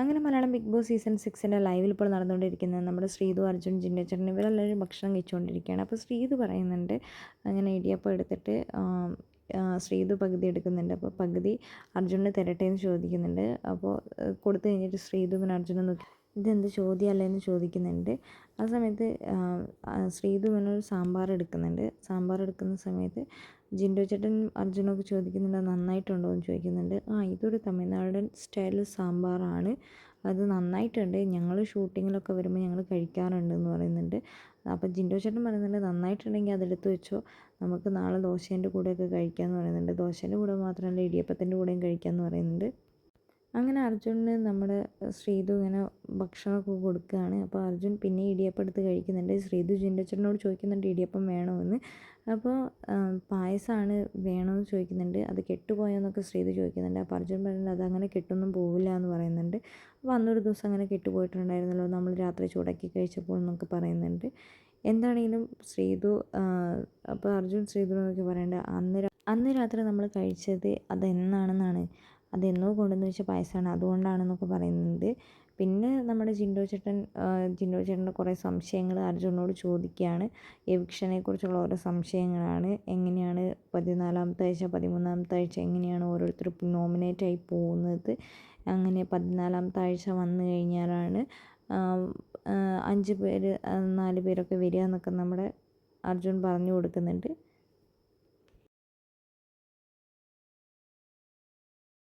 അങ്ങനെ Malayalam big boss season സിക്സിന്റെ ലൈവിൽ ഇപ്പോൾ നടന്നുകൊണ്ടിരിക്കുന്നത് നമ്മുടെ ശ്രീതു അർജുൻ ജിന്നച്ചേട്ടൻ ഇവരെല്ലാവരും ഭക്ഷണം കഴിച്ചുകൊണ്ടിരിക്കുകയാണ്. അപ്പോൾ ശ്രീതു പറയുന്നുണ്ട് അങ്ങനെ ഇടിയപ്പം എടുത്തിട്ട് ശ്രീതു പകുതി എടുക്കുന്നുണ്ട്. അപ്പോൾ പകുതി അർജുനന് തരട്ടെ എന്ന് ചോദിക്കുന്നുണ്ട്. അപ്പോൾ കൊടുത്തു കഴിഞ്ഞിട്ട് ശ്രീതു പിന്നെ അർജുനെ നോക്കി ഇതെന്ത് ചോദ്യമല്ലേ എന്ന് ചോദിക്കുന്നുണ്ട്. ആ സമയത്ത് ശ്രീതു ഇങ്ങനെ ഒരു സാമ്പാർ എടുക്കുന്നുണ്ട്. സാമ്പാർ എടുക്കുന്ന സമയത്ത് ജിൻഡോ ചേട്ടൻ അർജുനൊക്കെ ചോദിക്കുന്നുണ്ട് നന്നായിട്ടുണ്ടോ? എന്ന് ചോദിക്കുന്നുണ്ട്. ആ ഇതൊരു തമിഴ്നാടൻ സ്റ്റൈൽ സാമ്പാറാണ്. അത് നന്നായിട്ടുണ്ട്. ഞങ്ങൾ ഷൂട്ടിങ്ങിലൊക്കെ വരുമ്പോൾ ഞങ്ങൾ കഴിക്കാറുണ്ട് എന്ന് പറയുന്നുണ്ട്. അപ്പോൾ ജിൻഡോ ചേട്ടൻ പറയുന്നുണ്ട് നന്നായിട്ടുണ്ടെങ്കിൽ അതെടുത്ത് വെച്ചോ. നമുക്ക് നാളെ ദോശേന്റെ കൂടെയൊക്കെ കഴിക്കാമെന്ന് പറയുന്നുണ്ട്. ദോശേന്റെ കൂടെ മാത്രമല്ല ഇടിയപ്പത്തിന്റെ കൂടെയും കഴിക്കാമെന്ന് പറയുന്നുണ്ട്. അങ്ങനെ അർജുനന് നമ്മുടെ ശ്രീതു ഇങ്ങനെ ഭക്ഷണമൊക്കെ കൊടുക്കുകയാണ്. അപ്പോൾ അർജുൻ പിന്നെ ഇടിയപ്പം എടുത്ത് കഴിക്കുന്നുണ്ട്. ശ്രീതു ജിൻഡച്ചനോട് ചോദിക്കുന്നുണ്ട് ഇടിയപ്പം വേണമെന്ന് അപ്പോൾ പായസമാണ് വേണമെന്ന് ചോദിക്കുന്നുണ്ട്. അത് കെട്ടുപോയെന്നൊക്കെ ശ്രീതു ചോദിക്കുന്നുണ്ട്. അപ്പോൾ അർജുൻ പറയുന്നത് അത് അങ്ങനെ കെട്ടൊന്നും പോവില്ല എന്ന് പറയുന്നുണ്ട്. അപ്പോൾ അന്നൊരു ദിവസം അങ്ങനെ കെട്ടുപോയിട്ടുണ്ടായിരുന്നല്ലോ. നമ്മൾ രാത്രി ചൂടാക്കി കഴിച്ചപ്പോൾ എന്നൊക്കെ പറയുന്നുണ്ട്. എന്താണെങ്കിലും ശ്രീതു അപ്പോൾ അർജുൻ ശ്രീതു എന്നൊക്കെ പറയേണ്ട അന്ന് അന്ന് രാത്രി നമ്മൾ കഴിച്ചത് അതെന്നാണെന്നാണ്. അതെന്നോ കൊണ്ടുവന്ന് വെച്ച പായസമാണ് അതുകൊണ്ടാണെന്നൊക്കെ പറയുന്നുണ്ട് പിന്നെ നമ്മുടെ ജിൻഡോ ചേട്ടൻ ജിൻഡോ ചേട്ടന്റെ കുറേ സംശയങ്ങൾ അർജുനോട് ചോദിക്കുകയാണ്. എവിക്ഷനെക്കുറിച്ചുള്ള ഓരോ സംശയങ്ങളാണ്. എങ്ങനെയാണ് പതിനാലാമത്തെ ആഴ്ച പതിമൂന്നാമത്തെ ആഴ്ച എങ്ങനെയാണ് ഓരോരുത്തർ നോമിനേറ്റ് ആയി പോകുന്നത്? അങ്ങനെ പതിനാലാമത്തെ ആഴ്ച വന്നു കഴിഞ്ഞാലാണ് അഞ്ച് പേര് നാല് പേരൊക്കെ വരിക എന്നൊക്കെ നമ്മുടെ അർജുൻ പറഞ്ഞു കൊടുക്കുന്നുണ്ട്.